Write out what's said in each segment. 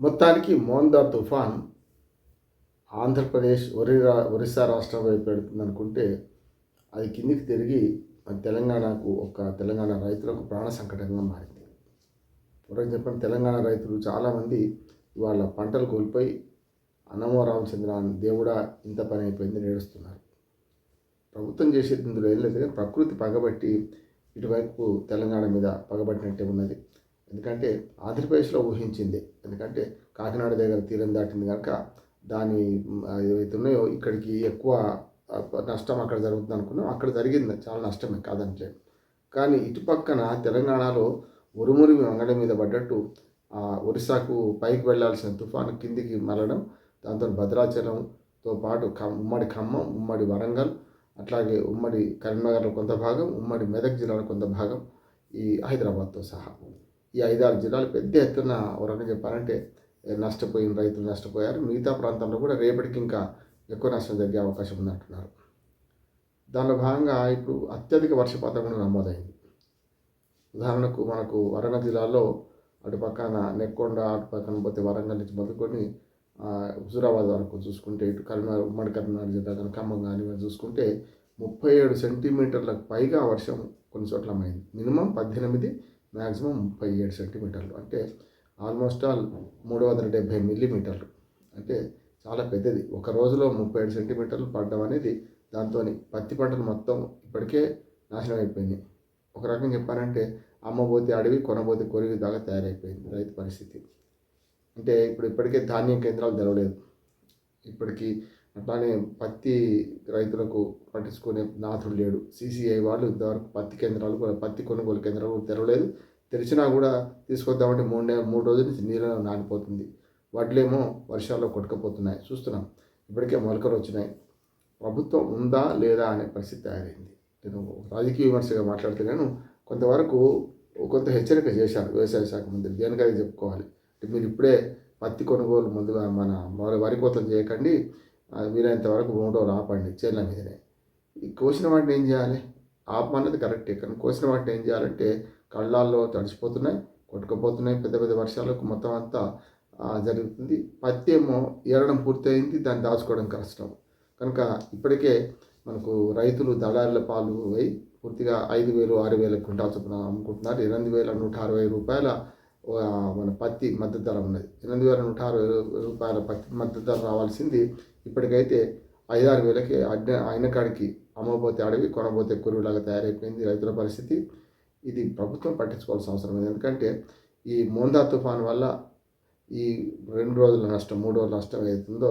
మొత్తానికి మోందా తుఫాన్ ఆంధ్రప్రదేశ్ ఒరి ఒరిస్సా రాష్ట్రం వైపు పెడుతుంది అనుకుంటే అది కిందికి తిరిగి తెలంగాణకు ఒక తెలంగాణ రైతులకు ప్రాణ సంకటంగా మారింది. పూర్వం చెప్పిన తెలంగాణ రైతులు చాలామంది ఇవాళ పంటలు కోల్పోయి అన్నమో రామచంద్ర దేవుడా ఇంత పని అయిపోయింది నేడుస్తున్నారు. ప్రభుత్వం చేసేది ఇందులో ఏం లేదు కానీ ప్రకృతి పగబట్టి ఇటువైపు తెలంగాణ మీద పగబట్టినట్టే ఉన్నది. ఎందుకంటే ఆంధ్రప్రదేశ్లో ఊహించింది. ఎందుకంటే కాకినాడ దగ్గర తీరం దాటింది కనుక దాని ఏవైతే ఉన్నాయో ఇక్కడికి ఎక్కువ నష్టం అక్కడ జరుగుతుంది అనుకున్నాం. అక్కడ జరిగింది. చాలా నష్టమే కాదంటే కానీ ఇటు పక్కన తెలంగాణలో ఉరుమురి వంగడం మీద పడ్డట్టు ఒరిస్సాకు పైకి వెళ్ళాల్సిన తుఫాను కిందికి మరలడం దాంతో భద్రాచలంతో పాటు ఉమ్మడి ఖమ్మం ఉమ్మడి వరంగల్ అట్లాగే ఉమ్మడి కరీంనగర్లో కొంత భాగం ఉమ్మడి మెదక్ జిల్లాలో కొంత భాగం ఈ హైదరాబాద్తో సహా. ఈ ఐదారు జిల్లాలు పెద్ద ఎత్తున ఒక చెప్పారంటే నష్టపోయిన రైతులు నష్టపోయారు. మిగతా ప్రాంతాల్లో కూడా రేపటికి ఇంకా ఎక్కువ నష్టం జరిగే అవకాశం ఉందంటున్నారు. దానిలో భాగంగా ఇప్పుడు అత్యధిక వర్షపాతం కూడా నమోదైంది. ఉదాహరణకు మనకు వరంగల్ జిల్లాలో అటు పక్కన నెక్కొండ అటు పక్కన పోతే వరంగల్ నుంచి మొదలుకొని హుజురాబాద్ వరకు చూసుకుంటే ఇటు కరీంనగర్ ఉమ్మడి కరీంనగర్ జిల్లా కానీ ఖమ్మం కానీ చూసుకుంటే ముప్పై ఏడు సెంటీమీటర్లకు పైగా వర్షం కొన్ని చోట్ల అయింది మినిమం పద్దెనిమిది మ్యాక్సిమం ముప్పై ఏడు సెంటీమీటర్లు. అంటే ఆల్మోస్ట్ ఆల్ మూడు వందల డెబ్భై మిల్లీమీటర్లు. అంటే చాలా పెద్దది. ఒక రోజులో ముప్పై ఏడు సెంటీమీటర్లు పడడం అనేది దాంతో పత్తి పంటలు మొత్తం ఇప్పటికే నాశనం అయిపోయింది ఒక రకంగా చెప్పాలంటే అమ్మబోతే అడవి కొనబోతే కొరివి దాకా తయారైపోయింది రైతు పరిస్థితి. అంటే ఇప్పుడు ఇప్పటికే ధాన్యం కేంద్రాలు తెరవలేదు. ఇప్పటికీ అట్లానే పత్తి రైతులకు పట్టించుకునే నాథుడు లేడు. సీసీఐ వాళ్ళు ఇంతవరకు పత్తి కేంద్రాలు పత్తి కొనుగోలు కేంద్రాలు తెరవలేదు. తెరిచినా కూడా తీసుకొద్దామంటే మూడు నెల మూడు రోజుల నుంచి నీళ్ళలో నానిపోతుంది. వడ్లేమో వర్షాల్లో కొట్టుకపోతున్నాయి. చూస్తున్నాం. ఇప్పటికే మొలకలు వచ్చినాయి. ప్రభుత్వం ఉందా లేదా అనే పరిస్థితి తయారైంది. నేను రాజకీయ విమర్శగా మాట్లాడుతున్నాను నేను కొంతవరకు కొంత హెచ్చరిక చేశారు వ్యవసాయ శాఖ మంత్రి. దేనికైతే చెప్పుకోవాలి. అంటే మీరు ఇప్పుడే పత్తి కొనుగోలు ముందుగా మన వరి వరి కోతలు చేయకండి. ఆ, వీలైనంత వరకు భూమిలో ఆపండి చేళ్ళ మీదనే. ఈ కోసిన వాటిని ఏం చేయాలి? ఆపమన్నది కరెక్టే కానీ కోసిన వాటిని ఏం చేయాలంటే కళ్ళాల్లో తడిసిపోతున్నాయి కొట్టుకుపోతున్నాయి పెద్ద పెద్ద వర్షాలకు మొత్తం అంతా జరుగుతుంది. పత్తి ఏమో ఏరడం పూర్తయింది దాన్ని దాచుకోవడం కష్టం. కనుక ఇప్పటికే మనకు రైతులు దళారుల పాలు అయి పూర్తిగా ఐదు వేలు ఆరు వేల క్వింటాల్ చొప్పున అమ్ముకుంటున్నారు. ఎనిమిది వేల నూట అరవై రూపాయల మన పత్తి మద్దతు ధర ఉన్నది. ఎనిమిది వేల నూట అరవై రూపాయల పత్తి మద్దతు ధర రావాల్సింది ఇప్పటికైతే ఐదారు వేలకి అడ్డ అయిన కాడికి అమ్మబోతే అడవి కొనబోతే కురువులాగా తయారైపోయింది రైతుల పరిస్థితి. ఇది ప్రభుత్వం పట్టించుకోవాల్సిన అవసరం ఉంది ఎందుకంటే ఈ మోందా తుఫాన్ వల్ల ఈ రెండు రోజుల నష్టం మూడు రోజుల నష్టం ఏదైతుందో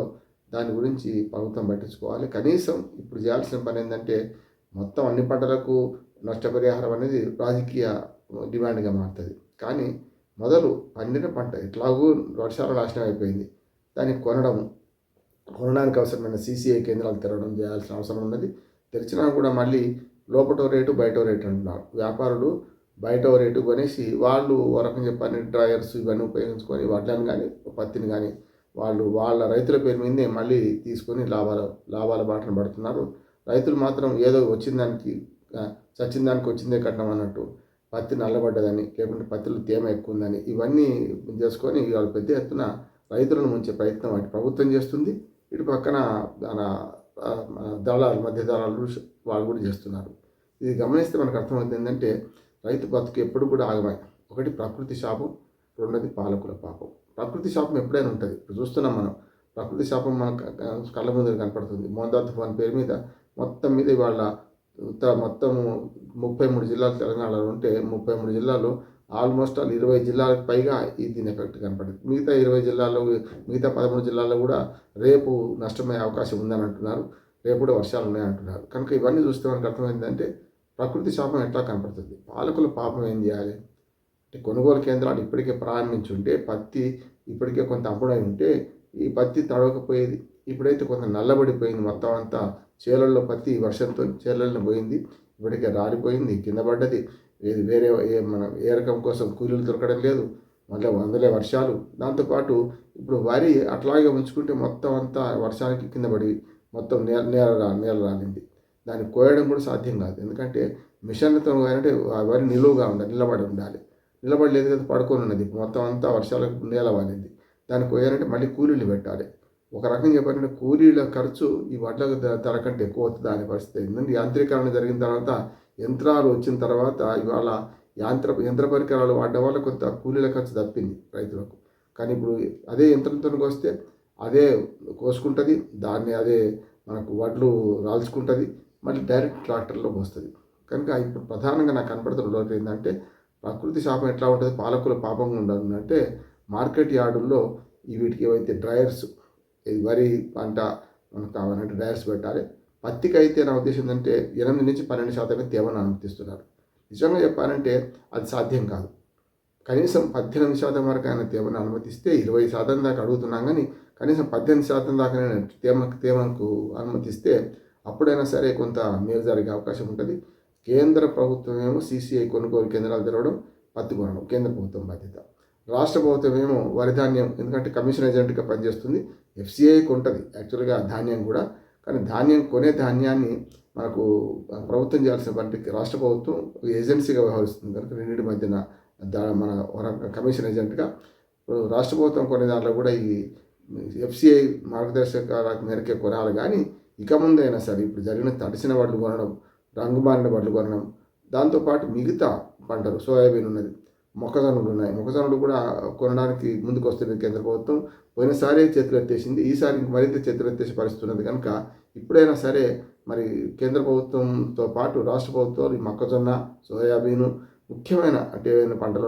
దాని గురించి ప్రభుత్వం పట్టించుకోవాలి. కనీసం ఇప్పుడు చేయాల్సిన పని ఏంటంటే మొత్తం అన్ని పంటలకు నష్టపరిహారం అనేది రాజకీయ డిమాండ్గా మారుతుంది. కానీ మొదలు పండిన పంట ఎట్లాగూ వర్షాలు నాశనం అయిపోయింది. దాన్ని కొనడం కొనడానికి అవసరమైన సీసీఐ కేంద్రాలు తెరవడం చేయాల్సిన అవసరం ఉన్నది. తెరిచినా కూడా మళ్ళీ లోపటో రేటు బయటో రేటు అంటున్నారు. వ్యాపారులు బయట రేటు కొనేసి వాళ్ళు ఒక రకం చెప్పని డ్రైయర్స్ ఇవన్నీ ఉపయోగించుకొని వడ్లను కానీ పత్తిని కానీ వాళ్ళు వాళ్ళ రైతుల పేరు మీదే మళ్ళీ తీసుకొని లాభాల లాభాల బాటను పడుతున్నారు. రైతులు మాత్రం ఏదో వచ్చిన దానికి చచ్చిన దానికి వచ్చిందే కట్నం అన్నట్టు పత్తి నల్లబడ్డదని లేకుంటే పత్తిలో తేమ ఎక్కువ ఉందని ఇవన్నీ చేసుకొని వాళ్ళు పెద్ద ఎత్తున రైతులను ముంచే ప్రయత్నం అటు ప్రభుత్వం చేస్తుంది. ఇటు పక్కన మన దళాలు మధ్య దళాలు వాళ్ళు కూడా చేస్తున్నారు. ఇది గమనిస్తే మనకు అర్థమవుతుంది ఏంటంటే రైతు బతుకు ఎప్పుడు కూడా ఆగమై. ఒకటి ప్రకృతి శాపం రెండోది పాలకుల పాపం. ప్రకృతి శాపం ఎప్పుడైనా ఉంటుంది. ఇప్పుడు చూస్తున్నాం మనం. ప్రకృతి శాపం మన కళ్ళ ముందు కనపడుతుంది. మోందా తుఫాన్ పేరు మీద మొత్తం మీద ఇవాళ ఉత్తర మొత్తం ముప్పై మూడు జిల్లాలు తెలంగాణలో ఉంటే ముప్పై మూడు జిల్లాలు ఆల్మోస్ట్ ఆల్ ఇరవై జిల్లాలకు పైగా ఈ దీని ఎఫెక్ట్ కనపడింది. మిగతా ఇరవై జిల్లాల్లో మిగతా పదమూడు జిల్లాల్లో కూడా రేపు నష్టమయ్యే అవకాశం ఉందని అంటున్నారు. రేపు కూడా వర్షాలు ఉన్నాయి అంటున్నారు. కనుక ఇవన్నీ చూస్తే మనకు అర్థమైందంటే ప్రకృతి శాపం ఎట్లా కనపడుతుంది? పాలకుల పాపం ఏం చేయాలి? అంటే కొనుగోలు కేంద్రాలు ఇప్పటికే ప్రారంభించి ఉంటే పత్తి ఇప్పటికే కొంత అప్పుడై ఉంటే ఈ పత్తి తడవకపోయేది ఇప్పుడైతే కొంత నల్లబడిపోయింది మొత్తం అంతా. చేలల్లో పత్తి ఈ వర్షంతో చేలల్లో పోయింది. ఇప్పటికే రాలిపోయింది కింద పడ్డది. ఏది వేరే ఏ మన ఏ రకం కోసం కూలీలు దొరకడం లేదు మళ్ళీ వందలే వర్షాలు. దాంతోపాటు ఇప్పుడు వరి అట్లాగే ఉంచుకుంటే మొత్తం అంతా వర్షానికి కింద పడి మొత్తం నేల నేల రా నేల రాలింది దాన్ని కోయడం కూడా సాధ్యం కాదు. ఎందుకంటే మిషన్లతో అంటే ఆ వరి నిలువుగా ఉండాలి నిలబడి ఉండాలి. నిలబడలేదు కదా పడుకొని ఉన్నది. మొత్తం అంతా వర్షాలకు నేల వాలింది. దాన్ని కోయాలంటే మళ్ళీ కూలీలు పెట్టాలి. ఒక రకంగా చెప్పాలంటే కూలీల ఖర్చు ఈ వడ్లకు ధర కంటే ఎక్కువ అవుతుంది పరిస్థితి. ఎందుకంటే యాంత్రీకరణ జరిగిన తర్వాత యంత్రాలు వచ్చిన తర్వాత ఇవాళ యాంత్ర యంత్ర పరికరాలు వాడడం వల్ల కొంత కూలీల ఖర్చు తప్పింది రైతులకు. కానీ ఇప్పుడు అదే యంత్రంతో వస్తే అదే కోసుకుంటుంది దాన్ని అదే మనకు వడ్లు రాల్చుకుంటుంది మళ్ళీ డైరెక్ట్ ట్రాక్టర్లో పోస్తుంది. కనుక ఇప్పుడు ప్రధానంగా నాకు కనపడుతున్న రోజు ఏంటంటే ప్రకృతి శాపం ఎట్లా ఉంటుంది పాలకుల పాపంగా ఉండాలంటే అంటే మార్కెట్ యార్డుల్లో ఈ వీటికి ఏవైతే డ్రయర్స్ ఇది వరి పంట మనకు కావాలంటే డ్రయర్స్ పెట్టాలి. పత్తికి అయితే నా ఉద్దేశం ఏంటంటే ఎనిమిది నుంచి పన్నెండు శాతమే తేమను అనుమతిస్తున్నారు. నిజంగా చెప్పాలంటే అది సాధ్యం కాదు. కనీసం పద్దెనిమిది శాతం వరకు ఆయన తేమను అనుమతిస్తే ఇరవై శాతం దాకా అడుగుతున్నాం కానీ కనీసం పద్దెనిమిది శాతం దాకా తేమ తేమకు అనుమతిస్తే అప్పుడైనా సరే కొంత మేలు జరిగే అవకాశం ఉంటుంది. కేంద్ర ప్రభుత్వం ఏమో సీసీఐ కొనుగోలు కేంద్రాలు తెరవడం పత్తి కొనడం కేంద్ర ప్రభుత్వం బాధ్యత. రాష్ట్ర ప్రభుత్వం ఏమో వరి ధాన్యం ఎందుకంటే కమిషన్ ఏజెంట్గా పనిచేస్తుంది. ఎఫ్సిఐ కొంటుంది యాక్చువల్గా ధాన్యం కూడా కానీ ధాన్యం కొనే ధాన్యాన్ని మనకు ప్రభుత్వం చేయాల్సిన పనికి రాష్ట్ర ప్రభుత్వం ఏజెన్సీగా వ్యవహరిస్తుంది. కనుక రెండింటి మధ్యన దా మన కమిషన్ ఏజెంట్గా ఇప్పుడు రాష్ట్ర ప్రభుత్వం కొనే దాంట్లో కూడా ఈ ఎఫ్సిఐ మార్గదర్శకాల మేరకే కొనాలి. కానీ ఇక ముందైనా సరే ఇప్పుడు జరిగిన తడిసిన వడ్లు కొనడం రంగు మారిన వడ్లు కొనడం దాంతోపాటు మిగతా పంటలు సోయాబీన్ ఉన్నది. మొక్కజొన్నలు ఉన్నాయి. మొక్కజొన్నలు కూడా కొనడానికి ముందుకు వస్తుంది కేంద్ర ప్రభుత్వం. పోయినసారి చేతులెత్తేసింది ఈసారి మరింత చేతులెత్తేసే పరిస్థితి ఉన్నది. కనుక ఇప్పుడైనా సరే మరి కేంద్ర ప్రభుత్వంతో పాటు రాష్ట్ర ప్రభుత్వాలు ఈ మొక్కజొన్న సోయాబీను ముఖ్యమైన అంటే ఏవైనా పంటలు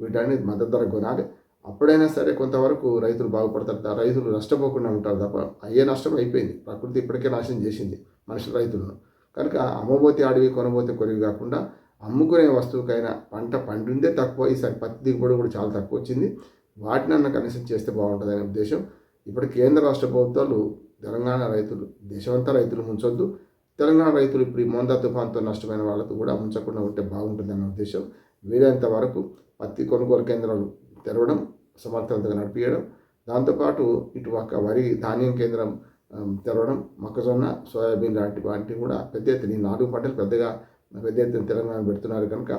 వీటన్ని మద్దతు ధర కొనాలి. అప్పుడైనా సరే కొంతవరకు రైతులు బాగుపడతారు. రైతులు నష్టపోకుండా ఉంటారు తప్ప అయ్యే నష్టం అయిపోయింది. ప్రకృతి ఇప్పటికే నాశనం చేసింది మనుషుల రైతులను. కనుక అమ్మబోతే అడవి కొనబోతే కొరివి కాకుండా అమ్ముకునే వస్తువుకైనా పంట పండిందే తక్కువ. ఈసారి పత్తి దిగుబడి కూడా చాలా తక్కువ వచ్చింది. వాటినన్నా కనీసం చేస్తే బాగుంటుంది అనే ఉద్దేశం. ఇప్పుడు కేంద్ర రాష్ట్ర ప్రభుత్వాలు తెలంగాణ రైతులు దేశమంతా రైతులు ముంచొద్దు. తెలంగాణ రైతులు ఇప్పుడు ఈ మోందా తుఫాన్తో నష్టమైన వాళ్ళతో కూడా ఉంచకుండా ఉంటే బాగుంటుంది అనే ఉద్దేశం. వీలైనంత వరకు పత్తి కొనుగోలు కేంద్రాలు తెరవడం సమర్థవంతంగా నడిపించడం దాంతోపాటు ఇటు ఒక వరి ధాన్యం కేంద్రం తెరవడం మొక్కజొన్న సోయాబీన్ లాంటి వాటిని కూడా పెద్ద ఎత్తున నాలుగు పంటలు పెద్దగా పెద్ద ఎత్తున తెలంగాణ పెడుతున్నారు కనుక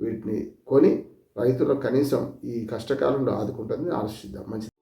వీటిని కొని రైతులు కనీసం ఈ కష్టకాలంలో ఆదుకుంటుందని ఆలోచిద్దాం. మంచిది.